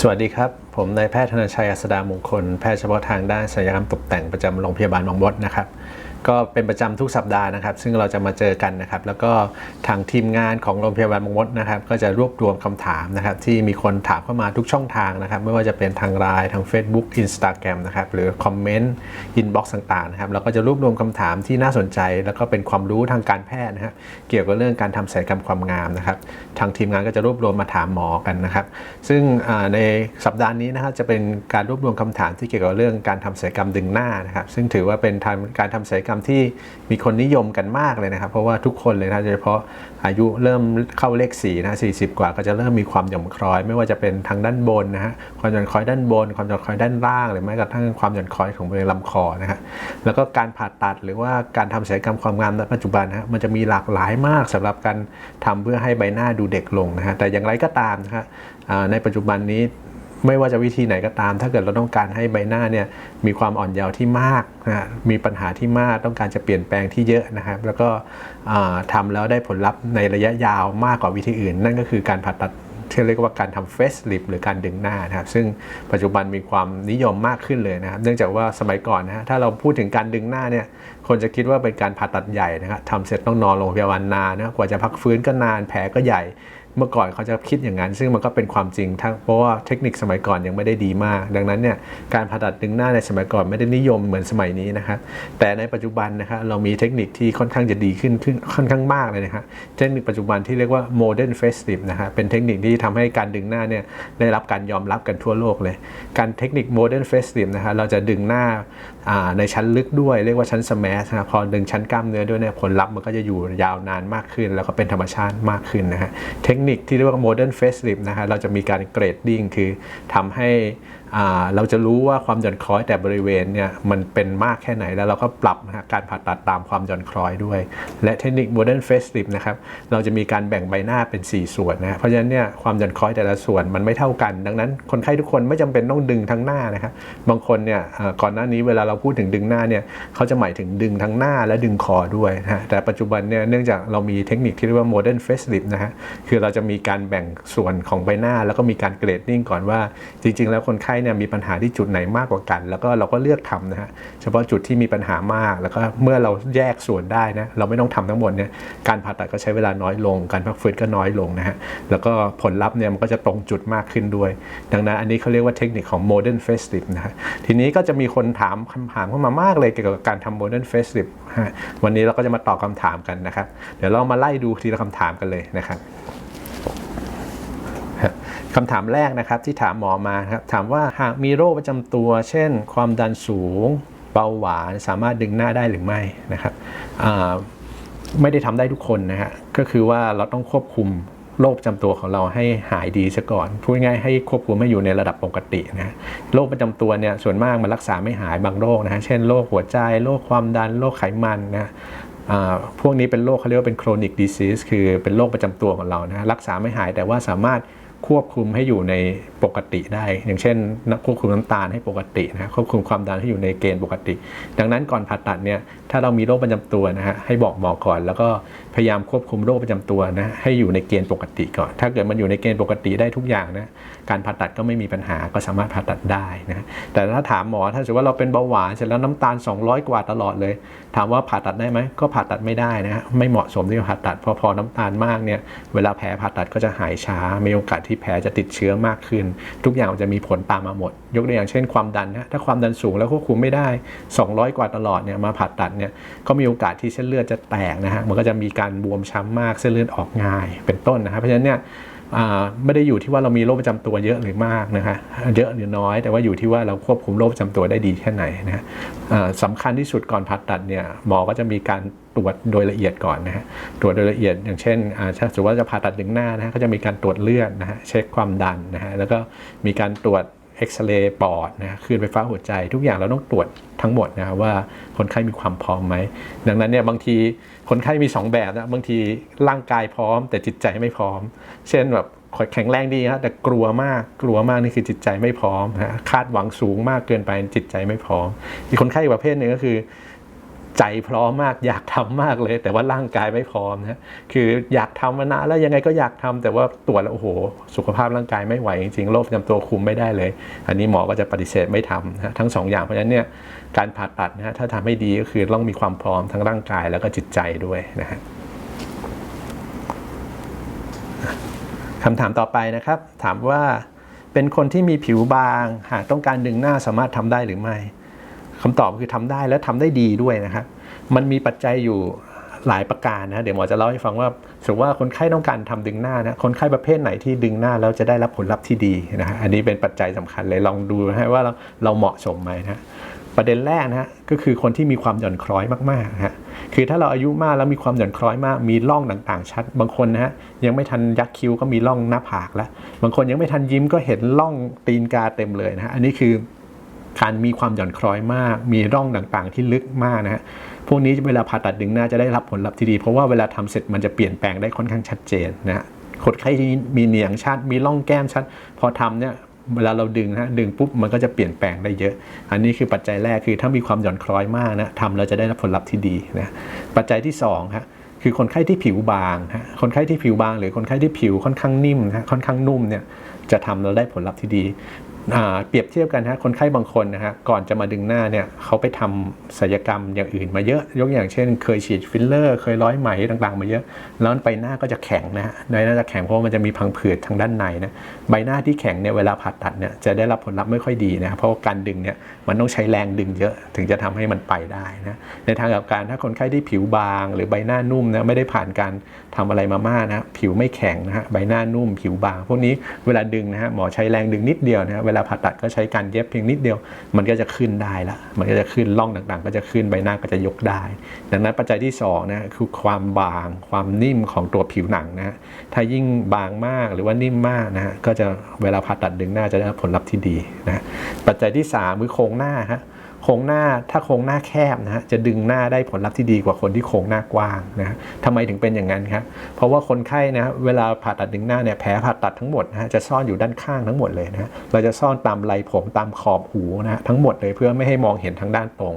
สวัสดีครับ ผมนายแพทย์ธนชัยอัสดามงคล แพทย์เฉพาะทางด้านศัลยกรรมตกแต่งประจำโรงพยาบาลบางบดนะครับ ก็เป็นประจำทุกสัปดาห์นะครับ ซึ่งเราจะมาเจอกันนะครับ แล้วก็ทางทีมงานของโรงพยาบาลบางมดนะครับ ก็จะรวบรวมคำถามนะครับ ที่มีคนถามเข้ามาทุกช่องทางนะครับ ไม่ว่าจะเป็นทางไลน์ทาง Facebook Instagram นะครับ หรือคอมเมนต์อินบ็อกซ์ต่างๆนะครับ เราก็จะรวบรวมคำถามที่น่าสนใจ แล้วก็เป็นความรู้ทางการแพทย์นะครับ เกี่ยวกับเรื่องการทำศัลยกรรมความงามนะครับ ทางทีมงานก็จะรวบรวมมาถามหมอกันนะครับ ซึ่งในสัปดาห์นี้นะครับจะเป็นการรวบรวมคำถามที่เกี่ยวกับเรื่องการทำศัลยกรรมดึงหน้านะครับ ซึ่งถือว่าเป็นการทำศัลยกรรมที่มีคนนิยมกันมากเลยนะครับ เพราะว่าทุกคนเลยนะโดยเฉพาะอายุเริ่มเข้าเลข4นะ40 กว่าก็จะเริ่มมีความหย่อนคล้อย ไม่ว่าจะเป็นทางด้านบนนะฮะความหย่อนคล้อยด้านบน ความหย่อนคล้อยด้านล่างหรือแม้กระทั่งความหย่อนคล้อยของบริเวณลำคอนะฮะแล้วก็การผ่าตัดหรือว่าการทำศัลยกรรมความงามในปัจจุบันนะฮะมันจะมีหลากหลายมากสำหรับการทำเพื่อให้ใบหน้าดูเด็กลงนะฮะแต่อย่างไรก็ตามนะฮะในปัจจุบันนี้ ไม่ว่าจะวิธีไหนก็ตาม ถ้าเกิดเราต้องการให้ใบหน้าเนี่ยมีความอ่อนเยาว์ที่มากนะมีปัญหาที่มากต้องการจะเปลี่ยนแปลงที่เยอะนะครับ แล้วก็อ่าทำแล้วได้ผลลัพธ์ในระยะยาวมากกว่าวิธีอื่น นั่นก็คือการผ่าตัดที่เรียกว่าการทำเฟสลิปหรือการดึงหน้านะครับ ซึ่งปัจจุบันมีความนิยมมากขึ้นเลยนะครับ เนื่องจากว่าสมัยก่อนนะฮะถ้าเราพูดถึงการดึงหน้าเนี่ยคนจะคิดว่าเป็นการผ่าตัดใหญ่นะครับทำเสร็จต้องนอนโรงพยาบาลนานนะกว่าจะพักฟื้นก็นานแผลก็ใหญ่ เมื่อก่อนเขาจะคิดอย่างนั้น ซึ่งมันก็เป็นความจริงทั้งเพราะว่าเทคนิคสมัยก่อนยังไม่ได้ดีมาก ดังนั้นเนี่ยการผ่าตัดดึงหน้าในสมัยก่อนไม่ได้นิยมเหมือนสมัยนี้นะครับแต่ในปัจจุบันนะครับเรามีเทคนิคที่ค่อนข้างจะดีขึ้นขึ้นค่อนข้างมากเลยนะครับเทคนิคปัจจุบันที่เรียกว่า modern face lift นะฮะเป็นเทคนิคที่ทำให้การดึงหน้าเนี่ยได้รับการยอมรับกันทั่วโลกเลย การเทคนิค modern face lift นะฮะเราจะดึงหน้า ในชั้นลึกด้วยเรียกว่าชั้นสมาร์ทนะพอดึงชั้นกล้ามเนื้อด้วยเนี่ยผลลัพธ์มันก็จะอยู่ยาวนานมากขึ้น แล้วก็เป็นธรรมชาติมากขึ้นนะฮะเทคนิคที่เรียกว่า modern face lift นะฮะเราจะมีการเกรดดิ้งคือทำให้เราจะรู้ว่าความหย่อนคล้อยแต่บริเวณเนี่ยมันเป็นมากแค่ไหนแล้วเราก็ปรับนะการผ่าตัดตามความหย่อนคล้อยด้วย และเทคนิค modern face lift นะครับเราจะมีการแบ่งใบหน้าเป็น 4 ส่วนนะเพราะฉะนั้นเนี่ยความหย่อนคล้อยแต่ละส่วนมันไม่เท่ากัน ดังนั้นคนไข้ทุกคนไม่จำเป็นต้องดึงทั้งหน้านะครับบางคนเนี่ยก่อนหน้านี้เวลาเราพูดถึงดึงหน้าเนี่ยเขาจะหมายถึงดึงทั้งหน้าและดึงคอด้วยนะฮะแต่ปัจจุบันเนี่ยเนื่องจากเรามีเทคนิคที่เรียกว่า modern face lift นะฮะคือเราจะมีการแบ่งส่วนของใบหน้า แล้วก็มีการเกรดดิ้งก่อนว่าจริง ๆ แล้วคนไข้เนี่ยมีปัญหาที่จุดไหนมากกว่ากัน แล้วก็เราก็เลือกทำนะฮะเฉพาะจุดที่มีปัญหามาก แล้วก็เมื่อเราแยกส่วนได้นะเราไม่ต้องทำทั้งหมดเนี่ยการผ่าตัดก็ใช้เวลาน้อยลง การพักฟื้นก็น้อยลงนะฮะแล้วก็ผลลัพธ์เนี่ยมันก็จะตรงจุดมากขึ้นด้วย ดังนั้นอันนี้เขาเรียกว่าเทคนิคของ modern face lift นะฮะทีนี้ก็จะมีคนถามคำถามเข้ามามากเลยเกี่ยวกับการทำ modern face lift ฮะวันนี้เราก็จะมาตอบคำถามกันนะครับเดี๋ยวเรามาไล่ดูทีละคำถามกันเลยนะครับ คำถามแรกนะครับที่ถามหมอมาครับถามว่าหากมีโรคประจำตัว เช่น ความดันสูง เบาหวานสามารถดึงหน้าได้หรือไม่นะครับไม่ได้ทำได้ทุกคนนะฮะก็คือว่าเราต้องควบคุมโรคประจำตัวของเราให้หายดีซะก่อน พูดง่ายๆให้ควบคุมให้อยู่ในระดับปกตินะฮะโรคประจำตัวเนี่ยส่วนมากมันรักษาไม่หายบางโรคนะฮะ เช่นโรคหัวใจ โรคความดัน โรคไขมันนะฮะพวกนี้เป็นโรคเขาเรียกว่าเป็น chronic disease คือเป็นโรคประจำตัวของเรานะรักษาไม่หายแต่ว่าสามารถ ควบคุมให้อยู่ในปกติได้ อย่างเช่นควบคุมน้ำตาลให้ปกตินะควบคุมความดันให้อยู่ในเกณฑ์ปกติ ดังนั้นก่อนผ่าตัดเนี่ยถ้าเรามีโรคประจำตัวนะฮะให้บอกหมอก่อน แล้วก็ พยายามควบคุมโรคประจำตัวนะให้อยู่ในเกณฑ์ปกติก่อน ถ้าเกิดมันอยู่ในเกณฑ์ปกติได้ทุกอย่างนะการผ่าตัดก็ไม่มีปัญหาก็สามารถผ่าตัดได้นะแต่ถ้าถามหมอถ้าสมมติว่าเราเป็นเบาหวานเสร็จแล้วน้ำตาล 200 กว่าตลอดเลย ถามว่าผ่าตัดได้ไหมก็ผ่าตัดไม่ได้นะฮะไม่เหมาะสมที่จะผ่าตัดเพราะพอน้ำตาลมากเนี่ยเวลาแผลผ่าตัดก็จะหายช้ามีโอกาสที่แผลจะติดเชื้อมากขึ้น ทุกอย่างจะมีผลตามมาหมด ยกตัวอย่างเช่นความดันนะถ้าความดันสูงแล้วควบคุมไม่ได้ 200 กว่าตลอดเนี่ยมาผ่าตัดเนี่ยก็มีโอกาสที่เส้นเลือดจะแตกนะฮะมันก็จะมีการบวมช้ำมากเส้นเลือดออกง่ายเป็นต้นนะครับเพราะฉะนั้นเนี่ยไม่ได้อยู่ที่ว่าเรามีโรคประจำตัวเยอะหรือมากนะฮะเยอะหรือน้อย แต่ว่าอยู่ที่ว่าเราควบคุมโรคประจำตัวได้ดีแค่ไหนนะะสำคัญที่สุดก่อนผ่าตัดเนี่ยหมอก็จะมีการตรวจโดยละเอียดก่อนนะฮะตรวจโดยละเอียดอย่างเช่นถ้าสมมติว่าจะผ่าตัดดึงหน้านะฮะก็จะมีการตรวจเลือดนะฮะเช็คความดันนะฮะแล้วก็มีการตรวจเอ็กซเรย์ปอดนะฮะคลื่นไฟฟ้าหัวใจ ทุกอย่างเราต้องตรวจทั้งหมดนะฮะว่าคนไข้มีความพร้อมไหม ดังนั้นเนี่ยบางที คนไข้มีสองแบบนะบางทีร่างกายพร้อม แต่จิตใจไม่พร้อม เช่นแบบแข็งแรงดีฮะแต่กลัวมากกลัวมากนี่คือจิตใจไม่พร้อมฮะคาดหวังสูงมากเกินไปจิตใจไม่พร้อมมีคนไข้อีกประเภทหนึ่งก็คือ ใจพร้อมมากอยากทำมากเลย แต่ว่าร่างกายไม่พร้อมนะคืออยากทำมานานแล้วยังไงก็อยากทำแต่ว่าตรวจแล้วโอ้โห สุขภาพร่างกายไม่ไหวจริงๆโรคประจำตัวคุมไม่ได้เลย อันนี้หมอก็จะปฏิเสธไม่ทำนะทั้งสองอย่างเพราะฉะนั้นเนี่ยการผ่าตัดนะถ้าทำให้ดีก็คือต้องมีความพร้อมทั้งร่างกายแล้วก็จิตใจด้วยนะฮะคำถามต่อไปนะครับ ถามว่าเป็นคนที่มีผิวบาง หากต้องการดึงหน้าสามารถทำได้หรือไม่ คำตอบคือทำได้และทำได้ดีด้วยนะครับมันมีปัจจัยอยู่หลายประการนะเดี๋ยวหมอจะเล่าให้ฟังว่าสมมติว่าคนไข้ต้องการทำดึงหน้านะคนไข้ประเภทไหนที่ดึงหน้าแล้วจะได้รับผลลัพธ์ที่ดีนะฮะอันนี้เป็นปัจจัยสำคัญเลยลองดูนะฮะว่าเราเราเหมาะสมไหมนะประเด็นแรกนะฮะก็คือคนที่มีความหย่อนคล้อยมากๆนะฮะคือถ้าเราอายุมากแล้วมีความหย่อนคล้อยมาก มีร่องต่างๆ ชัด บางคนนะฮะยังไม่ทันยักคิ้วก็มีร่องหน้าผากแล้ว บางคนยังไม่ทันยิ้มก็เห็นร่องตีนกาเต็มเลยนะฮะอันนี้คือ การมีความหย่อนคล้อยมาก มีร่องต่างๆ ที่ลึกมากนะฮะพวกนี้เวลาผ่าตัดดึงหน้าจะได้รับผลลัพธ์ที่ดี เพราะว่าเวลาทำเสร็จมันจะเปลี่ยนแปลงได้ค่อนข้างชัดเจนนะฮะคนไข้ที่มีเหนียงชัด มีร่องแก้มชัด พอทำเนี่ยเวลาเราดึงนะดึงปุ๊บมันก็จะเปลี่ยนแปลงได้เยอะ อันนี้คือปัจจัยแรกคือถ้ามีความหย่อนคล้อยมากนะทำแล้วจะได้รับผลลัพธ์ที่ดีนะปัจจัยที่สองฮะคือคนไข้ที่ผิวบางฮะคนไข้ที่ผิวบาง หรือคนไข้ที่ผิวค่อนข้างนิ่มนะฮะค่อนข้างนุ่มเนี่ยจะทำแล้วได้ผลลัพธ์ที่ดี เปรียบเทียบกันฮะคนไข้บางคนนะฮะก่อนจะมาดึงหน้าเนี่ยเขาไปทำศัลยกรรมอย่างอื่นมาเยอะ ยกอย่างเช่น เคยฉีดฟิลเลอร์ เคยร้อยไหมต่างๆ มาเยอะ แล้วไปหน้าก็จะแข็งนะฮะใบหน้าจะแข็งเพราะว่ามันจะมีพังผืดทางด้านในนะใบหน้าที่แข็งเนี่ยเวลาผ่าตัดเนี่ยจะได้รับผลลัพธ์ไม่ค่อยดีนะเพราะการดึงเนี่ยมันต้องใช้แรงดึงเยอะถึงจะทำให้มันไปได้นะในทางกลับกันถ้าคนไข้ที่ผิวบาง หรือใบหน้านุ่มนะไม่ได้ผ่านการ ทำอะไรมามากนะผิวไม่แข็งนะฮะใบหน้านุ่มผิวบางพวกนี้เวลาดึงนะฮะหมอใช้แรงดึงนิดเดียวนะฮะเวลาผ่าตัดก็ใช้การเย็บเพียงนิดเดียว มันก็จะขึ้นได้ละมันก็จะขึ้นร่องต่างๆ ก็จะขึ้นใบหน้าก็จะยกได้ ดังนั้นปัจจัยที่สองนะคือความบางความนิ่มของตัวผิวหนังนะฮะถ้ายิ่งบางมากหรือว่านิ่มมากนะฮะก็จะเวลาผ่าตัดดึงหน้าจะได้ผลลัพธ์ที่ดีนะปัจจัยที่สามคือโครงหน้าฮะ โครงหน้าถ้าโครงหน้าแคบนะฮะจะดึงหน้าได้ผลลัพธ์ที่ดีกว่าคนที่โครงหน้ากว้างนะฮะทำไมถึงเป็นอย่างนั้นครับเพราะว่าคนไข้นะเวลาผ่าตัดดึงหน้าเนี่ยแผลผ่าตัดทั้งหมดนะฮะจะซ่อนอยู่ด้านข้างทั้งหมดเลยนะฮะเราจะซ่อนตามไหลผมตามขอบหูนะฮะทั้งหมดเลยเพื่อไม่ให้มองเห็นทางด้านตรง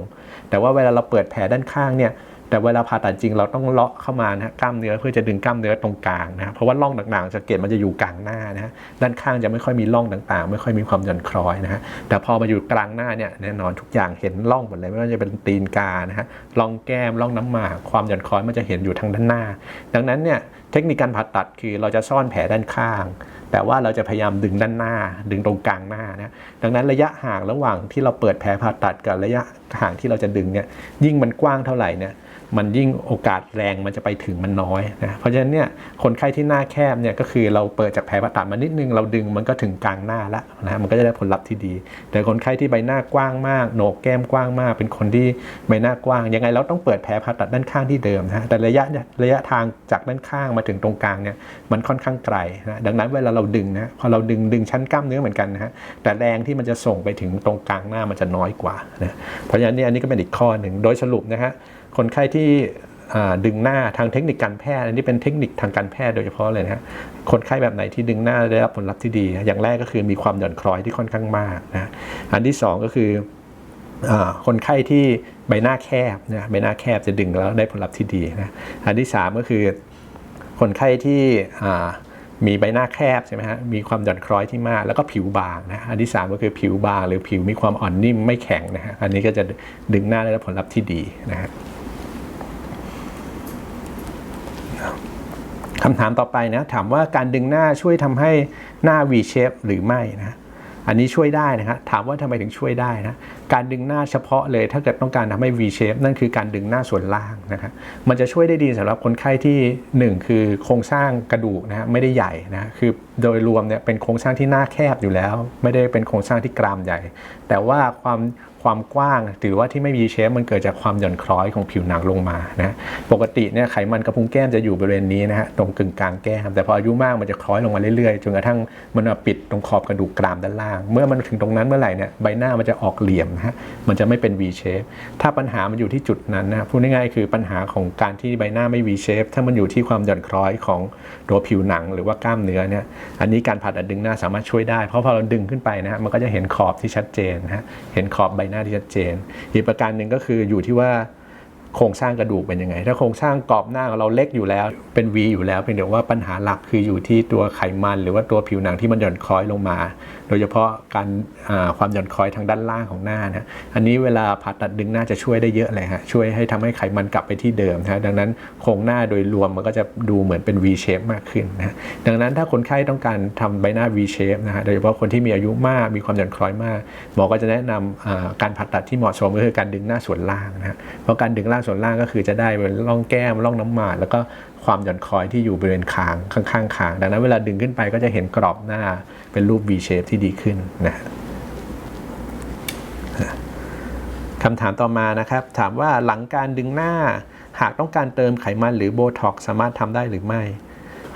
แต่ว่าเวลาเราเปิดแผลด้านข้างเนี่ย แต่เวลาผ่าตัดจริงเราต้องเลาะเข้ามานะกล้ามเนื้อเพื่อจะดึงกล้ามเนื้อตรงกลางนะเพราะว่าร่องต่างๆจะเกตมันจะอยู่กลางหน้านะฮะด้านข้างจะไม่ค่อยมีร่องต่างๆ ไม่ค่อยมีความหย่อนคล้อยนะฮะแต่พอมาอยู่กลางหน้าเนี่ยแน่นอนทุกอย่างเห็นร่องหมดเลยไม่ว่าจะเป็นตีนกานะฮะร่องแก้มร่องน้ำหมากความหย่อนคล้อยมันจะเห็นอยู่ทางด้านหน้า ดังนั้นเนี่ยเทคนิคการผ่าตัดคือเราจะซ่อนแผลด้านข้าง แต่ว่าเราจะพยายามดึงด้านหน้า ดึงตรงกลางหน้านะดังนั้นระยะห่างระหว่างที่เราเปิดแผลผ่าตัดกับระยะห่างที่เราจะดึงเนี่ยยิ่งมันกว้างเท่าไหร่เนี่ย มันยิ่งโอกาสแรงมันจะไปถึงมันน้อยนะเพราะฉะนั้นเนี่ยคนไข้ที่หน้าแคบเนี่ยก็คือเราเปิดจากแผลผ่าตัดมานิดนึงเราดึงมันก็ถึงกลางหน้าละนะมันก็จะได้ผลลัพธ์ที่ดี แต่คนไข้ที่ใบหน้ากว้างมากโหนกแก้มกว้างมาก เป็นคนที่ใบหน้ากว้างยังไงเราต้องเปิดแผลผ่าตัดด้านข้างที่เดิมนะแต่ระยะระยะทางจากด้านข้างมาถึงตรงกลางเนี่ยมันค่อนข้างไกลนะดังนั้นเวลาเราดึงนะพอเราดึงดึงชั้นกล้ามเนื้อเหมือนกันนะฮะแต่แรงที่มันจะส่งไปถึงตรงกลางหน้ามันจะน้อยกว่านะเพราะฉะนั้นเนี่ยอันนี้ก็เป็นอีกข้อหนึ่งโดยสรุปนะฮะ คนไข้ที่ดึงหน้าทางเทคนิคการแพทย์อันนี้เป็นเทคนิคทางการแพทย์โดยเฉพาะเลยนะฮะคนไข้แบบไหนที่ดึงหน้าได้รับผลลัพธ์ที่ดี อย่างแรกก็คือมีความหย่อนคล้อยที่ค่อนข้างมากนะอันที่สองก็คืออคนไข้ที่ใบหน้าแคบนะใบหน้าแคบจะดึงแล้วได้ผลลัพธ์ที่ดีนะอันที่ 3 ก็คือคนไข้ที่มีใบหน้าแคบใช่ไหมฮะ มีความหย่อนคล้อยที่มาก แล้วก็ผิวบางนะ อันที่ 3 ก็คือผิวบางหรือผิวมีความอ่อนนิ่มไม่แข็งนะฮะ อันนี้ก็จะดึงหน้าได้รับผลลัพธ์ที่ดีนะฮะ คำถามต่อไปนะถามว่าการดึงหน้าช่วยทำให้หน้า V shape หรือไม่นะอันนี้ช่วยได้นะครับถามว่าทำไมถึงช่วยได้นะการดึงหน้าเฉพาะเลย ถ้าเกิดต้องการทำให้ V shape นั่นคือการดึงหน้าส่วนล่างนะครับมันจะช่วยได้ดีสำหรับคนไข้ที่หนึ่งคือโครงสร้างกระดูกนะฮะไม่ได้ใหญ่นะคือโดยรวมเนี่ยเป็นโครงสร้างที่หน้าแคบอยู่แล้ว ไม่ได้เป็นโครงสร้างที่กรามใหญ่ แต่ว่าความ ความกว้างหรือว่าที่ไม่มีเชฟมันเกิดจากความหย่อนคล้อยของผิวหนังลงมานะปกติเนี่ยไขมันกระพุ้งแก้มจะอยู่บริเวณนี้นะฮะตรงกึ่งกลางแก้มแต่พออายุมากมันจะคล้อยลงมาเรื่อยๆจนกระทั่งมันมาปิดตรงขอบกระดูกกรามด้านล่าง เมื่อมันถึงตรงนั้นเมื่อไหร่เนี่ยใบหน้ามันจะออกเหลี่ยมนะฮะมันจะไม่เป็น V shape ถ้าปัญหามันอยู่ที่จุดนั้นนะพูดง่ายๆคือปัญหาของการที่ใบหน้าไม่ V shape ถ้ามันอยู่ที่ความหย่อนคล้อยของตัวผิวหนังหรือว่ากล้ามเนื้อเนี่ยอันนี้การผ่าตัดดึงหน้าสามารถช่วยได้เพราะพอเราดึงขึ้นไปนะฮะมันก็จะเห็นขอบที่ชัดเจนนะฮะเห็นขอบใบหน้าที่ชัดเจน อีกประการหนึ่งก็คืออยู่ที่ว่าโครงสร้างกระดูกเป็นยังไง ถ้าโครงสร้างกรอบหน้าของเราเล็กอยู่แล้ว เป็น V อยู่แล้วเพียงแต่ว่าปัญหาหลักคืออยู่ที่ตัวไขมัน หรือว่าตัวผิวหนังที่มันหย่อนคล้อยลงมา โดยเฉพาะการความหย่อนคล้อยทางด้านล่างของหน้านะอันนี้เวลาผ่าตัดดึงหน้าจะช่วยได้เยอะเลยฮะช่วยให้ทำให้ไขมันกลับไปที่เดิมนะดังนั้นโครงหน้าโดยรวมมันก็จะดูเหมือนเป็น V shape มากขึ้นนะดังนั้นถ้าคนไข้ต้องการทำใบหน้า V shape นะฮะโดยเฉพาะคนที่มีอายุมากมีความหย่อนคล้อยมากหมอก็จะแนะนำอ่าการผ่าตัดที่เหมาะสมก็คือการดึงหน้าส่วนล่างนะเพราะการดึงล่างส่วนล่างก็คือจะได้บริเวณร่องแก้มร่องน้ำหมากแล้วก็ความหย่อนคล้อยที่อยู่บริเวณคางข้างๆคางดังนั้นเวลาดึงขึ้นไปก็จะเห็นกรอบหน้า เป็นรูป V shape ที่ดีขึ้นนะคำถามต่อมานะครับ ถามว่าหลังการดึงหน้า หากต้องการเติมไขมันหรือโบท็อกสามารถทำได้หรือไม่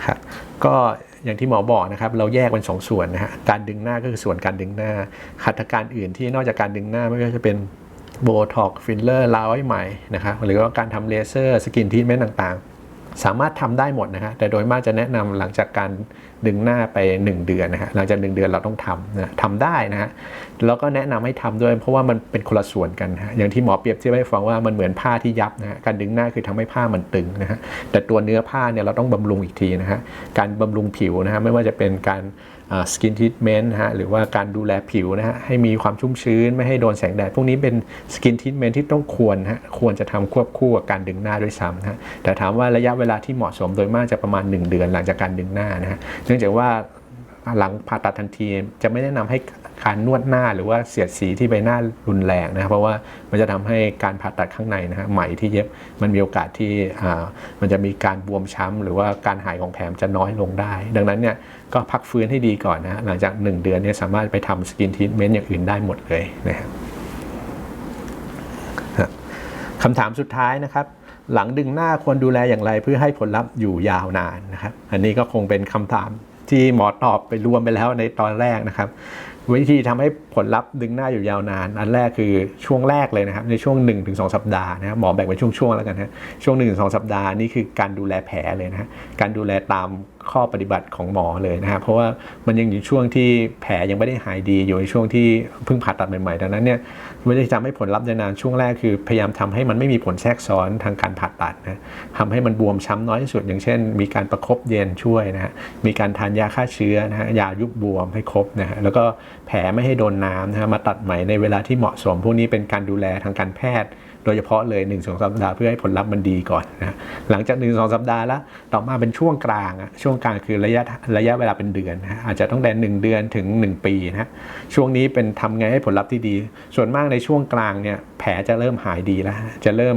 ครับก็อย่างที่หมอบอกนะครับ เราแยกเป็นสองส่วนนะฮะการดึงหน้าก็คือส่วนการดึงหน้าหัตถการอื่นที่นอกจากการดึงหน้าไม่ว่าจะเป็นโบท็อกฟิลเลอร์ลาวไว้ใหม่นะครับหรือว่าการทำเลเซอร์สกินทีทเมนต์ต่างๆ สามารถทำได้หมดนะฮะแต่โดยมากจะแนะนำหลังจากการดึงหน้าไป 1 เดือนนะฮะหลังจาก 1 เดือนเราต้องทำนะทำได้นะฮะแล้วก็แนะนำให้ทำด้วย เพราะว่ามันเป็นคนละส่วนกันนะฮะอย่างที่หมอเปรียบเทียบให้ฟังว่ามันเหมือนผ้าที่ยับนะฮะการดึงหน้าคือทำให้ผ้ามันตึงนะฮะแต่ตัวเนื้อผ้าเนี่ยเราต้องบำรุงอีกทีนะฮะการบำรุงผิวนะฮะไม่ว่าจะเป็นการ สกินทิทเมนต์นะฮะหรือว่าการดูแลผิวนะฮะให้มีความชุ่มชื้นไม่ให้โดนแสงแดด พวกนี้เป็นสกินทิทเมนต์ที่ต้องควรฮะควรจะทำควบคู่กับการดึงหน้าด้วยซ้ำนะฮะแต่ถามว่าระยะเวลาที่เหมาะสมโดยมากจะประมาณ 1 เดือนหลังจากการดึงหน้านะฮะเนื่องจากว่า หลังผ่าตัดทันที จะไม่แนะนำให้การนวดหน้าหรือว่าเสียดสีที่ใบหน้ารุนแรงนะครับเพราะว่ามันจะทำให้การผ่าตัดข้างในนะฮะไหมที่เย็บมันมีโอกาสที่มันจะมีการบวมช้ำหรือว่าการหายของแผลจะน้อยลงได้ ดังนั้นเนี่ยก็พักฟื้นให้ดีก่อนนะฮะหลังจาก 1 เดือนเนี่ยสามารถไปทำสกินทีทเมนต์อย่างอื่นได้หมดเลยนะครับคำถามสุดท้ายนะครับ หลังดึงหน้าควรดูแลอย่างไรเพื่อให้ผลลัพธ์อยู่ยาวนานนะครับ อันนี้ก็คงเป็นคำถาม ที่หมอตอบไปรวมไปแล้วในตอนแรกนะครับ วิธีทำให้ผลลัพธ์ดึงหน้าอยู่ยาวนาน อันแรกคือช่วงแรกเลยนะครับในช่วง 1-2 สัปดาห์นะครับหมอแบ่งเป็นช่วงๆแล้วกันนะช่วง 1-2 สัปดาห์นี่คือการดูแลแผลเลยนะการดูแลตามข้อปฏิบัติของหมอเลยนะครับเพราะว่ามันยังอยู่ช่วงที่แผลยังไม่ได้หายดีอยู่ในช่วงที่เพิ่งผ่าตัดใหม่ๆดังนั้นเนี่ยวิธีทำให้ผลลัพธ์ได้นานช่วงแรกคือพยายามทำให้มันไม่มีผลแทรกซ้อนทางการผ่าตัดนะทำให้มันบวมช้ำน้อยที่สุด อย่างเช่น มีการประคบเย็นช่วยนะฮะมีการทานยาฆ่าเชื้อนะฮะยายุบบวมให้ครบนะฮะแล้วก็แผลไม่ให้โดนน้ำนะฮะมาตัดไหมในเวลาที่เหมาะสม พวกนี้เป็นการดูแลทางการแพทย์ โดยเฉพาะเลย1นสองสัปดาห์เพื่อให้ผลลัพธ์มันดีก่อนนะหลังจาก1นสองสัปดาห์แล้วต่อมาเป็นช่วงกลางอะช่วงกลางคือระยะระยะเวลาเป็นเดือนนะอาจจะต้องแต่หนึ่งเดือนถึง 1 ปีนะช่วงนี้เป็นทำไงให้ผลลัพธ์ที่ดี ส่วนมากในช่วงกลางเนี่ยแผลจะเริ่มหายดีแล้ว จะเริ่ม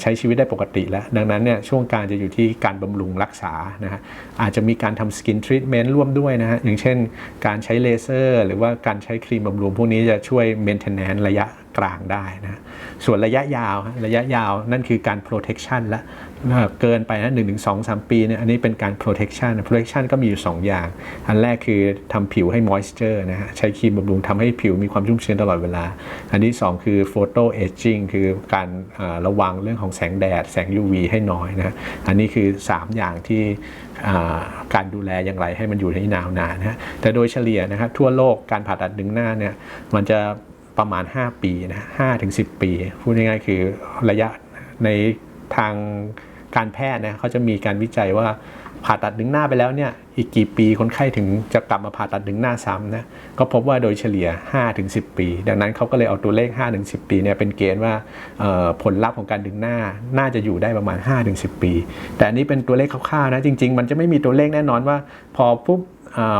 ใช้ชีวิตได้ปกติแล้ว ดังนั้นเนี่ยช่วงกลางจะอยู่ที่การบำรุงรักษานะฮะอาจจะมีการทำสกินทรีทเมนต์ร่วมด้วยนะฮะอย่างเช่น การใช้เลเซอร์ หรือว่าการใช้ครีมบำรุงพวกนี้จะช่วยเมนเทนแนนระยะ กลางได้นะส่วนระยะยาวระยะยาวนั่นคือการ protection ละเกินไปนะหนึ่งถึงสองสามปีเนี่ยอันนี้เป็นการ protection protection ก็มีอยู่ 2 อย่าง อันแรกคือทำผิวให้ moisture นะฮะใช้ครีมบำรุงทำให้ผิวมีความชุ่มชื้นตลอดเวลา อันที่ 2 คือ photo aging คือการระวังเรื่องของแสงแดด แสง UV ให้น้อยนะอันนี้คือ 3 อย่างที่การดูแลอย่างไรให้มันอยู่ให้นาวนานนะแต่โดยเฉลี่ยนะครับทั่วโลกการผ่าตัดดึงหน้าเนี่ยมันจะ ประมาณ 5 ปีนะห้าถึงสิปี พูดง่ายๆคือระยะในทางการแพทย์นะเขาจะมีการวิจัยว่าผ่าตัดดึงหน้าไปแล้วเนี่ยอีกกี่ปีคนไข้ถึงจะกลับมาผ่าตัดดึงหน้าซ้ำนะก็พบว่าโดยเฉลี่ย 5-10 ปี ดังนั้นเขาก็เลยเอาตัวเลข 5-10 ปีเนี่ยเป็นเกณฑ์ว่าผลลัพธ์ของการดึงหน้าน่าจะอยู่ได้ประมาณ 5-10 ปี แต่อันนี้เป็นตัวเลขคร่าวๆนะจริง ๆ มันจะไม่มีตัวเลขแน่นอนว่า พอปุ๊บ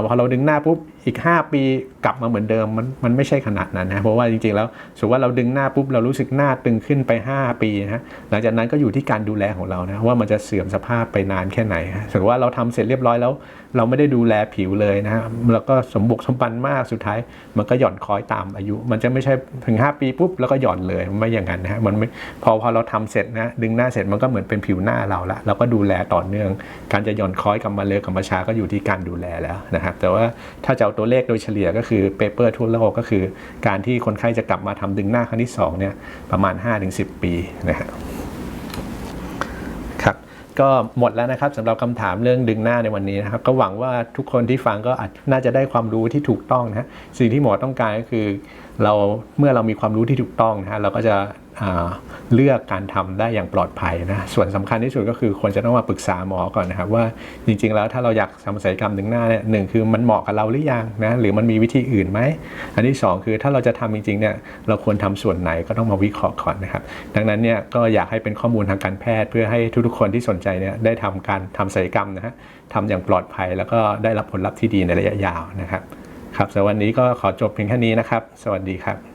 พอเราดึงหน้าปุ๊บอีก 5 ปีกลับมาเหมือนเดิมมันมันไม่ใช่ขนาดนั้นนะเพราะว่าจริงๆแล้วสมมติว่าเราดึงหน้าปุ๊บเรารู้สึกหน้าตึงขึ้นไป 5 ปีนะหลังจากนั้นก็อยู่ที่การดูแลของเรานะว่ามันจะเสื่อมสภาพไปนานแค่ไหนสมมติว่าเราทำเสร็จเรียบร้อยแล้ว เราไม่ได้ดูแลผิวเลยนะแล้วก็สมบุกสมบันมากสุดท้าย มันก็หย่อนคล้อยตามอายุ มันจะไม่ใช่ถึง 5 ปีปุ๊บแล้วก็หย่อนเลยไม่อย่างนั้นนะมันไม่พอพอเราทำเสร็จนะดึงหน้าเสร็จมันก็เหมือนเป็นผิวหน้าเราละเราก็ดูแลต่อเนื่อง การจะหย่อนคล้อยกลับมาเลือกลับมาช้าก็อยู่ที่การดูแลแล้วนะครับแต่ว่าถ้าจะเอาตัวเลขโดยเฉลี่ยก็คือเปเปอร์ทั่วโลกก็คือ การที่คนไข้จะกลับมาทำดึงหน้าครั้งที่2เนี่ยประมาณ 5-10 ปีนะครับครับก็หมดแล้วนะครับสำหรับคำถามเรื่องดึงหน้าในวันนี้นะครับก็หวังว่าทุกคนที่ฟังก็อาจน่าจะได้ความรู้ที่ถูกต้องนะสิ่งที่หมอต้องการก็คือ เราเมื่อเรามีความรู้ที่ถูกต้องนะเราก็จะ เลือกการทำได้อย่างปลอดภัยนะส่วนสำคัญที่สุดก็คือควรจะต้องมาปรึกษาหมอก่อนนะครับว่าจริง ๆ แล้วถ้าเราอยากทำศัลยกรรมหนึ่งหน้าเนี่ยหนึ่งคือมันเหมาะกับเราหรือยังนะหรือมันมีวิธีอื่นไหมอันที่สองคือถ้าเราจะทำจริงๆเนี่ยเราควรทำส่วนไหนก็ต้องมาวิเคราะห์ก่อนนะครับดังนั้นเนี่ยก็อยากให้เป็นข้อมูลทางการแพทย์ เพื่อให้ทุกๆคนที่สนใจเนี่ยได้ทำการทำศัลยกรรมนะฮะทำอย่างปลอดภัย แล้วก็ได้รับผลลัพธ์ที่ดีในระยะยาวนะครับครับสำหรับวันนี้ก็ขอจบเพียงแค่นี้นะครับ สวัสดีครับ